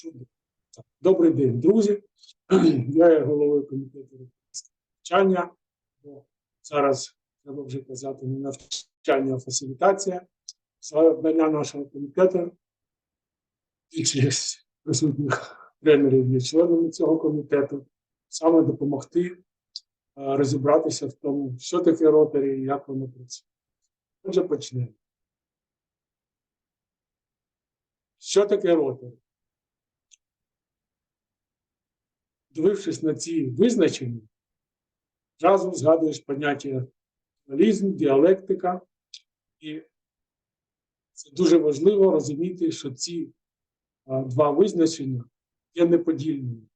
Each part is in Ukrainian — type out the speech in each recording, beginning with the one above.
Чудо. Добрий день, друзі. Я є головою комітету навчання. бо Зараз треба вже казати не навчання, а фасилітація. Завдання нашого комітету і через присутніх тренерів є членами цього комітету саме допомогти е, розібратися в тому, що таке ротарі і як воно працює. Отже, почнемо. Що таке ротарі? Дивившись на ці визначення, зразу згадуєш поняття аналізм, діалектика, і це дуже важливо розуміти, що ці два визначення є неподільними,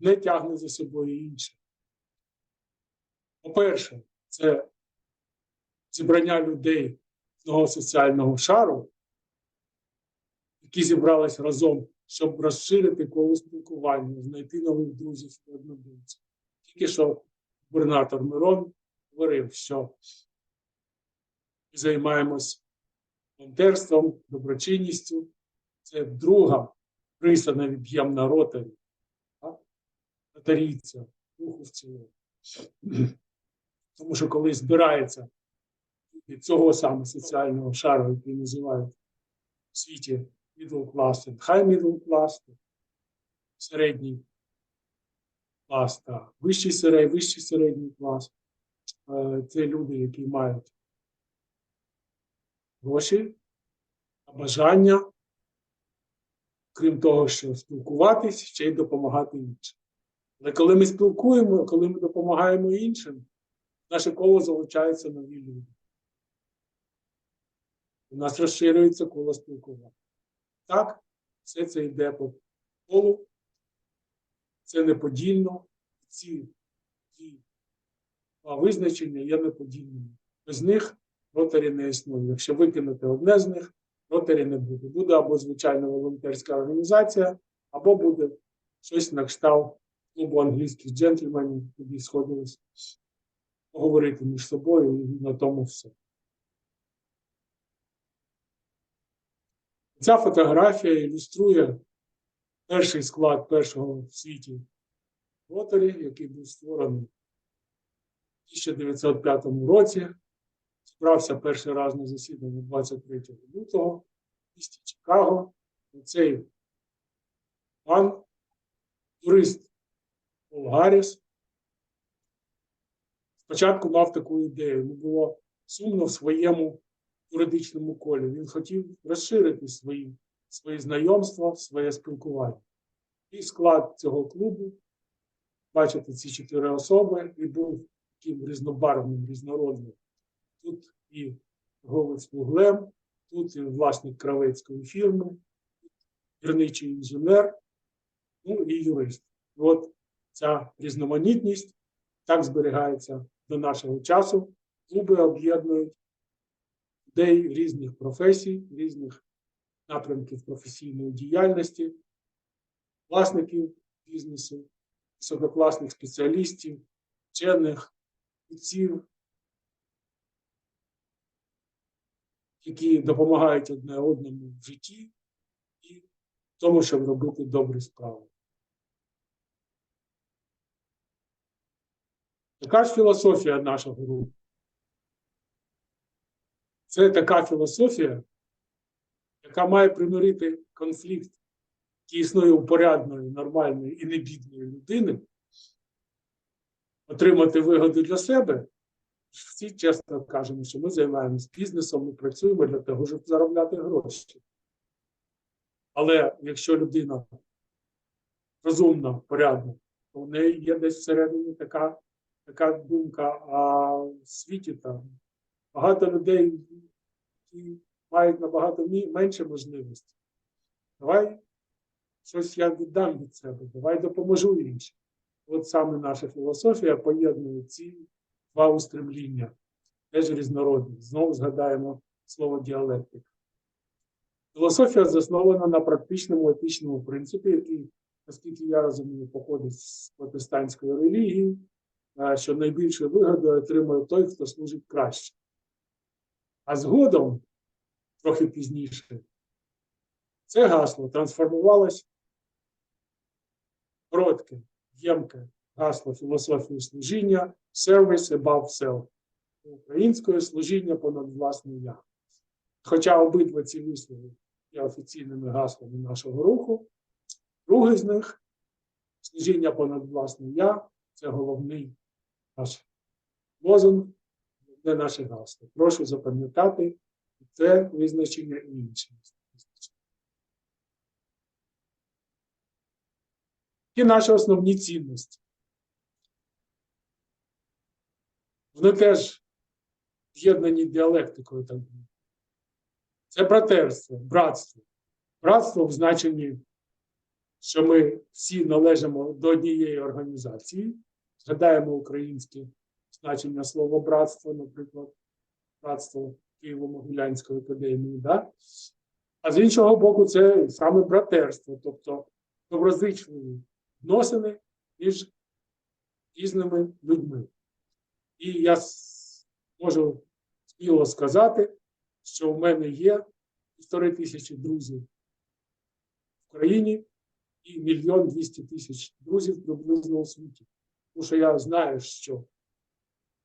не тягне за собою інше. По-перше, це зібрання людей одного соціального шару, які зібрались разом, щоб розширити коло спілкування, знайти нових друзів і однодумців. Тільки що губернатор Мирон говорив, що ми займаємось волонтерством, доброчинністю. Це друга присана від'ємна ротарі, ротарійця, духу в цілому. Тому що коли збирається від цього саме соціального шару, який називають в світі middle class and high middle class, середній клас та вищий середній, вищий середній клас. Е, Це люди, які мають гроші, бажання, крім того, що спілкуватись, ще й допомагати іншим. Але коли ми спілкуємо, коли ми допомагаємо іншим, наше коло залучається нові люди. У нас розширюється коло спілкування. Так, все це йде по колу, це неподільно. Ці ті два визначення є неподільними. Без них ротарі не існує. Якщо викинути одне з них, ротарі не буде. Буде або звичайна волонтерська організація, або буде щось на кшталт клубу англійських джентльменів, тоді сходились поговорити між собою і на тому все. Ця фотографія ілюструє перший склад першого в світі ротарі, який був створений в 1905 році. Збрався перший раз на засіданні 23 лютого в місті Чикаго. Цей пан, турист Пол Гарріс, спочатку мав таку ідею. Йому було сумно в своєму юридичному колі. Він хотів розширити свої, свої знайомства, своє спілкування. І склад цього клубу, бачите, ці чотири особи, і був таким різнобарвним, різнородним. Тут і торговець вуглем, тут і власник кравецької фірми, гірничий інженер, ну і юрист. І от ця різноманітність так зберігається до нашого часу. Клуби об'єднують людей різних професій, різних напрямків професійної діяльності, власників бізнесу, висококласних спеціалістів, вчених, митців, які допомагають одне одному в житті і в тому, щоб робити добрі справи. Така ж філософія нашого руху. Це така філософія, яка має примирити конфлікт, який існує порядної, нормальної і небідної людини, отримати вигоду для себе. Всі чесно кажемо, що ми займаємося бізнесом, ми працюємо для того, щоб заробляти гроші. Але якщо людина розумна, порядна, то в неї є десь всередині така, така думка, а в світі там багато людей, які мають набагато менше можливостей. Давай щось я віддам від себе, давай допоможу іншим. От саме наша філософія поєднує ці два устремління, теж різнородні. Знову згадаємо слово діалектика. Філософія заснована на практичному етичному принципі, який, наскільки я розумію, походить з протестантської релігії, е, що найбільшу вигоду отримує той, хто служить краще. А згодом, трохи пізніше, це гасло трансформувалось коротке, ємке гасло філософії служіння Service above self. Українською служіння понад власне я. Хоча обидва ці вислови є офіційними гаслами нашого руху, другий з них служіння понад власне я це головний наш лозунг, не наше гасло. Прошу запам'ятати це визначення і інше. І наші основні цінності. Вони теж з'єднані діалектикою. Так. Це братерство, братство. Братство в значенні, що ми всі належимо до однієї організації. Згадаємо українське значення слова братство, наприклад, братство Києво-Могилянської академії. Да? А з іншого боку, це саме братерство, тобто доброзичливі відносини між різними людьми. І я можу сміло сказати, що в мене є півтори тисячі друзів в країні і мільйон двісті тисяч друзів приблизно у світі. Тому що я знаю, що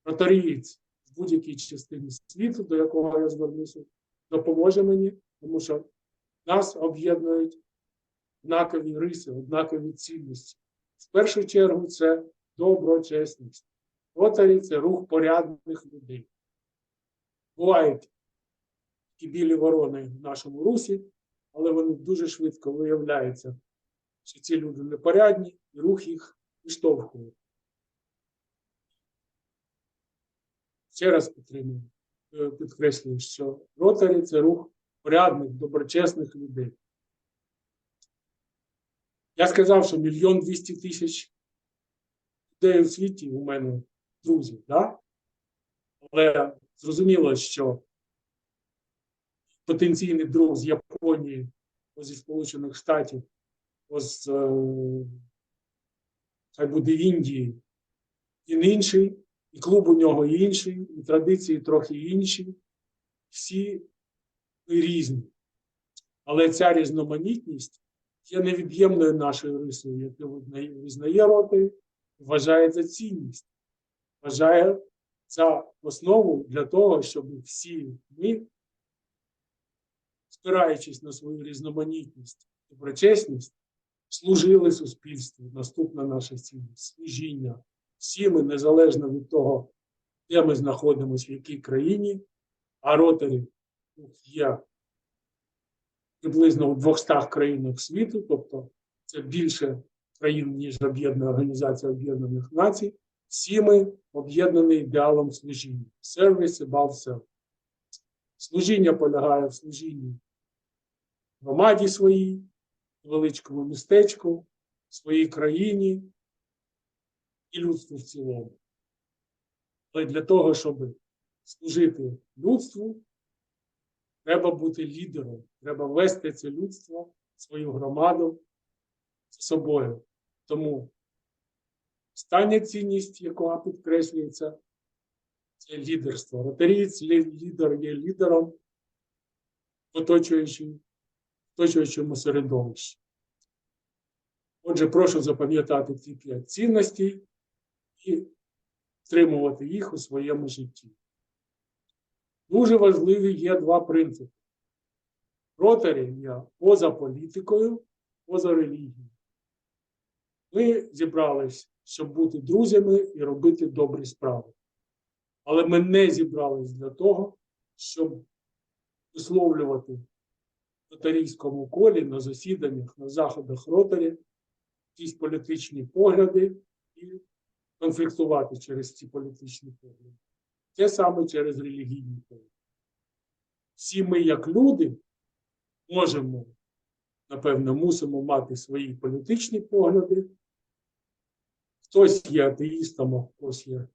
ротарієць в будь-якій частині світу, до якого я звернуся, допоможе мені, тому що нас об'єднують однакові риси, однакові цінності. В першу чергу це доброчесність. Ротарі це рух порядних людей. Бувають такі білі ворони в нашому русі, але вони дуже швидко виявляються, що ці люди непорядні, і рух їх відштовхує. Ще раз підтримую, е, підкреслюю, що ротарі це рух порядних, доброчесних людей. Я сказав, що мільйон двісті тисяч людей у світі у мене друзів, да? але зрозуміло, що потенційний друг з Японії, або зі Сполучених Штатів, або е, хай буде Індії, він інший, і клуб у нього інший, і традиції трохи інші. Всі різні. Але ця різноманітність є невід'ємною нашою рисою, яку визнає- роти, вважає за цінність, вважає за основу для того, щоб всі ми, спираючись на свою різноманітність і доброчесність, служили суспільству. Наступна наша цінність служіння. Всі ми, незалежно від того, де ми знаходимося, в якій країні, а ротарі є приблизно у 200 країнах світу, тобто це більше країн, ніж об'єднана Організація Об'єднаних Націй. Всі ми об'єднані ідеалом служіння. Service above self. Служіння полягає в служінні громаді своїй, величкому містечку, своїй країні і людству в цілому. Але для того, щоб служити людству, треба бути лідером, треба вести це людство, свою громаду з собою. Тому остання цінність, яка підкреслюється, це лідерство. Ротарієць лідер є лідером в оточуючому середовищі. Отже, прошу запам'ятати ці п'ять цінностей і стримувати їх у своєму житті. Дуже важливі є два принципи. Ротарі поза політикою, поза релігією. Ми зібрались, щоб бути друзями і робити добрі справи. Але ми не зібрались для того, щоб висловлювати в ротарійському колі на засіданнях, на заходах ротарі якісь політичні погляди і конфліктувати через ці політичні погляди. Те саме через релігійні погляди. Всі ми, як люди, можемо, напевно, мусимо мати свої політичні погляди. Хтось є атеїстом, а хтось є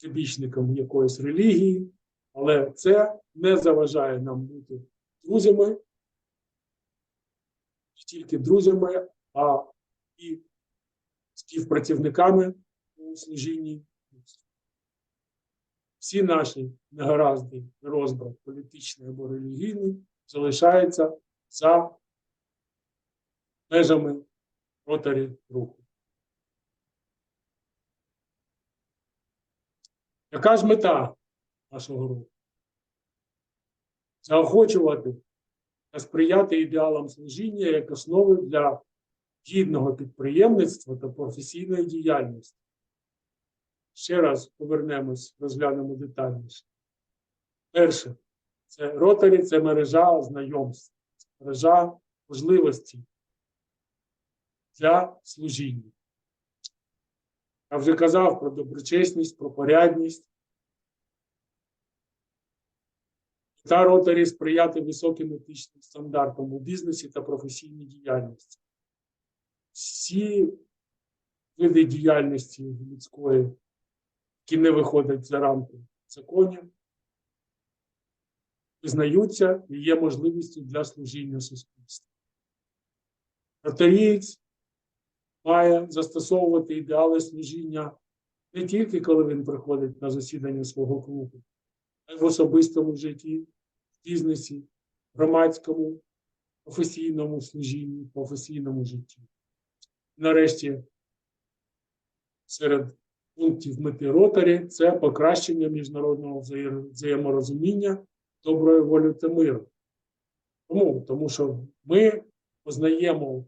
прибічником якоїсь релігії, але це не заважає нам бути друзями, не тільки друзями, а і співпрацівниками у сниженні всі наші негаразди розбрат політичний або релігійний залишаються за межами ротарі руху. Яка ж мета нашого руху? Заохочувати та сприяти ідеалам служіння як основи для гідного підприємництва та професійної діяльності. Ще раз повернемось, розглянемо детальніше. Перше, це ротарі, це мережа знайомств, мережа можливостей для служіння. Я вже казав про доброчесність, про порядність. Та ротарі сприяти високим етичним стандартам у бізнесі та професійній діяльності. Всі види діяльності людської, які не виходять за рамки законів, визнаються і є можливістю для служіння суспільству. Ротарієць має застосовувати ідеали служіння не тільки коли він приходить на засідання свого клубу, а й в особистому житті, в бізнесі, громадському, професійному служінні, професійному житті. Нарешті, серед пунктів мети ротарі це покращення міжнародного взаєм- взаєморозуміння, доброї волі та миру. Тому, тому що ми познаємо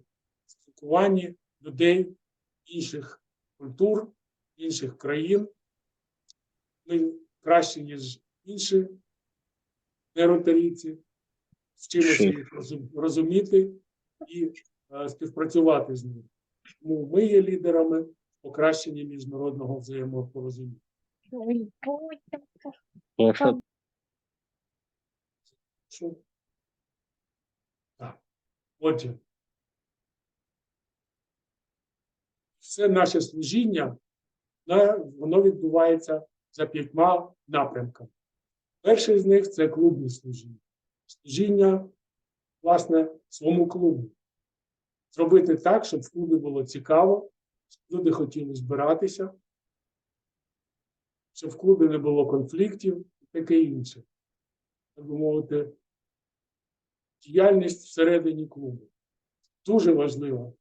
спілкуванні людей інших культур, інших країн. Ми краще, ніж інші неротарійці, вчимося їх розуміти і е, співпрацювати з ними. Тому ми є лідерами в покращенні міжнародного взаємопорозуміння. Якщо Так. Отже, все наше служіння, воно відбувається за п'ятьма напрямками. Перший з них це клубне служіння. Служіння, власне, своєму клубу. Зробити так, щоб в клубі було цікаво, люди хотіли збиратися, щоб в клубі не було конфліктів і таке інше. Так би мовити, діяльність всередині клубу. Дуже важливо.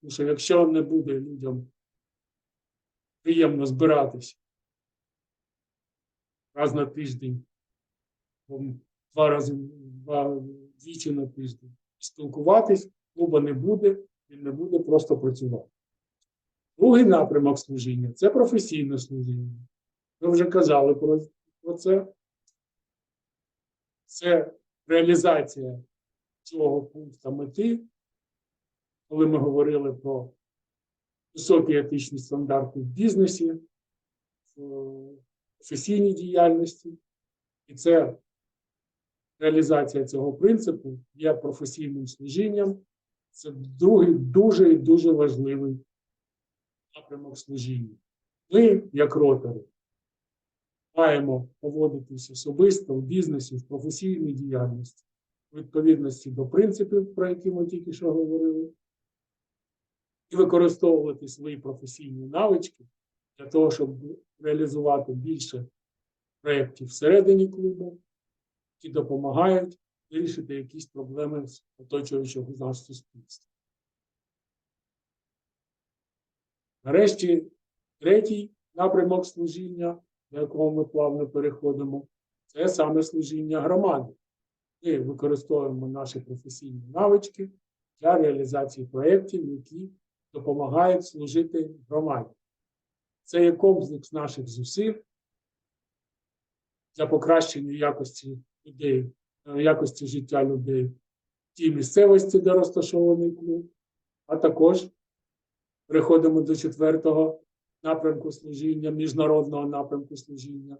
Тому що якщо не буде людям приємно збиратися раз на тиждень, два рази два, двічі на тиждень, спілкуватись, клуба не буде, він не буде просто працювати. Другий напрямок служіння це професійне служіння. Ми вже казали про, про це. Це реалізація цього пункту мети, коли ми говорили про високі етичні стандарти в бізнесі, в професійній діяльності. І це реалізація цього принципу є професійним служінням. Це другий дуже і дуже важливий напрямок служіння. Ми, як ротори, маємо поводитися особисто в бізнесі, в професійній діяльності, у відповідності до принципів, про які ми тільки що говорили, і використовувати свої професійні навички для того, щоб реалізувати більше проєктів всередині клубу, які допомагають вирішити якісь проблеми з оточуючого нас суспільства. Нарешті, третій напрямок служіння, до якого ми плавно переходимо, це саме служіння громади. Ми використовуємо наші професійні навички для реалізації проєктів, які допомагають служити громаді. Це є комплекс наших зусиль для покращення якості людей, е, якості життя людей в тій місцевості, де розташований клуб, а також переходимо до четвертого напрямку служіння, міжнародного напрямку служіння.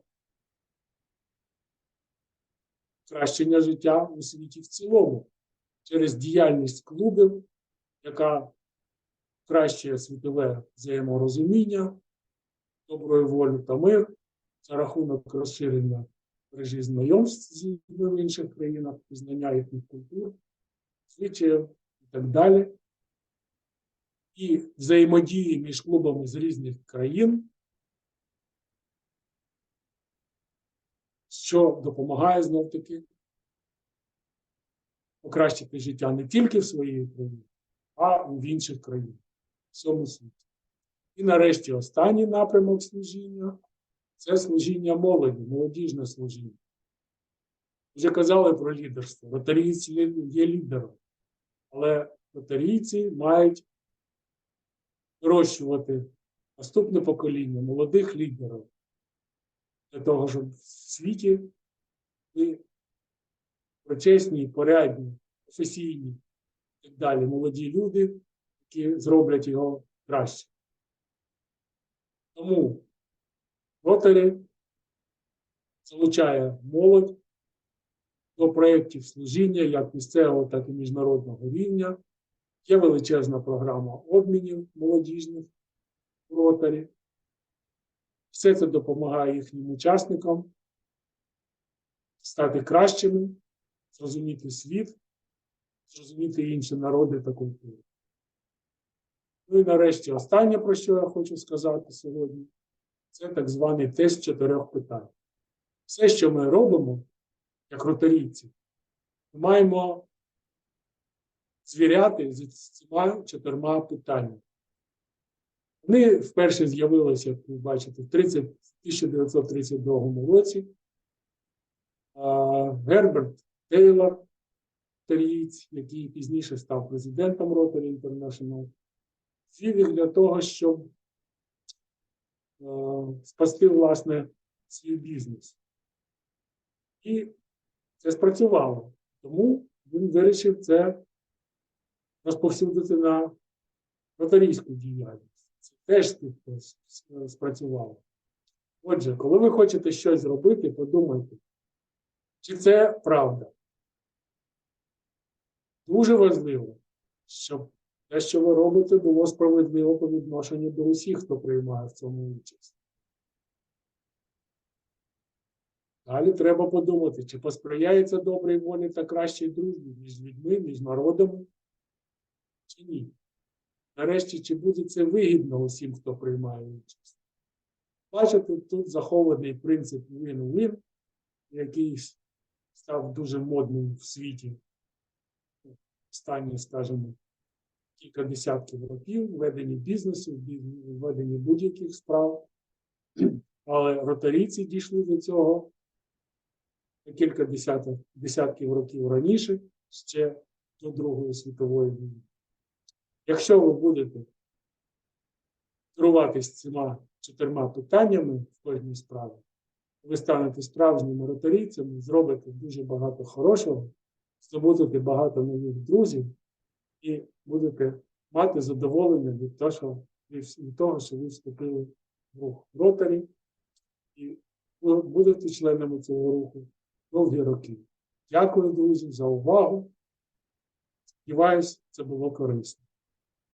Кращення життя у світі в цілому через діяльність клубів, яка кращує світове взаєморозуміння, доброї волі та мир за рахунок розширення мережі знайомств з людьми в інших країнах, пізнання їхніх культур, звичаїв і так далі. І взаємодії між клубами з різних країн, що допомагає знов таки покращити життя не тільки в своїй країні, а й в інших країнах, в всьому світі. І нарешті останній напрямок служіння це служіння молоді, молодіжне служіння. Вже казали про лідерство. Ротарійці є лідером, але ротарійці мають вирощувати наступне покоління молодих лідерів для того, щоб в світі були почесні, порядні, професійні і так далі молоді люди, які зроблять його краще. Тому Ротарі залучає молодь до проєктів служіння як місцевого, так і міжнародного рівня. Є величезна програма обмінів молодіжних в ротарі. Все це допомагає їхнім учасникам стати кращими, зрозуміти світ, зрозуміти інші народи та культури. Ну і нарешті останнє, про що я хочу сказати сьогодні, це так званий тест чотирьох питань. Все, що ми робимо, як ротарійці, ми маємо звіряти з цими чотирма питаннями. Вони вперше з'явилися, як ви бачите, в 30, 1932 році. Герберт Тейлор, ротарієць, який пізніше став президентом Rotary International, звів для того, щоб спасти, власне, свій бізнес. І це спрацювало. Тому він вирішив це розповсюдити на нотарійську діяльність. Це теж спрацювало. Отже, коли ви хочете щось зробити, подумайте, чи це правда. Дуже важливо, щоб те, що ви робите, було справедливо по відношенню до усіх, хто приймає в цьому участь. Далі треба подумати, чи посприяється добрій волі та кращій дружбі між людьми, між народами, чи ні. Нарешті, чи буде це вигідно усім, хто приймає участь. Бачите, тут захований принцип win-win, який став дуже модним в світі останні, скажімо, кілька десятків років в веденні бізнесу, в бі- в веденні будь-яких справ. Але ротарійці дійшли до цього кілька десятків років раніше, ще до Другої світової війни. Якщо ви будете керуватись цими чотирма питаннями в кожній справі, ви станете справжніми ротарійцями, зробите дуже багато хорошого, здобудете багато нових друзів і будете мати задоволення від того, що від того, що ви вступили в рух ротарі, і будете членами цього руху довгі роки. Дякую, друзі, за увагу. Сподіваюсь, це було корисно.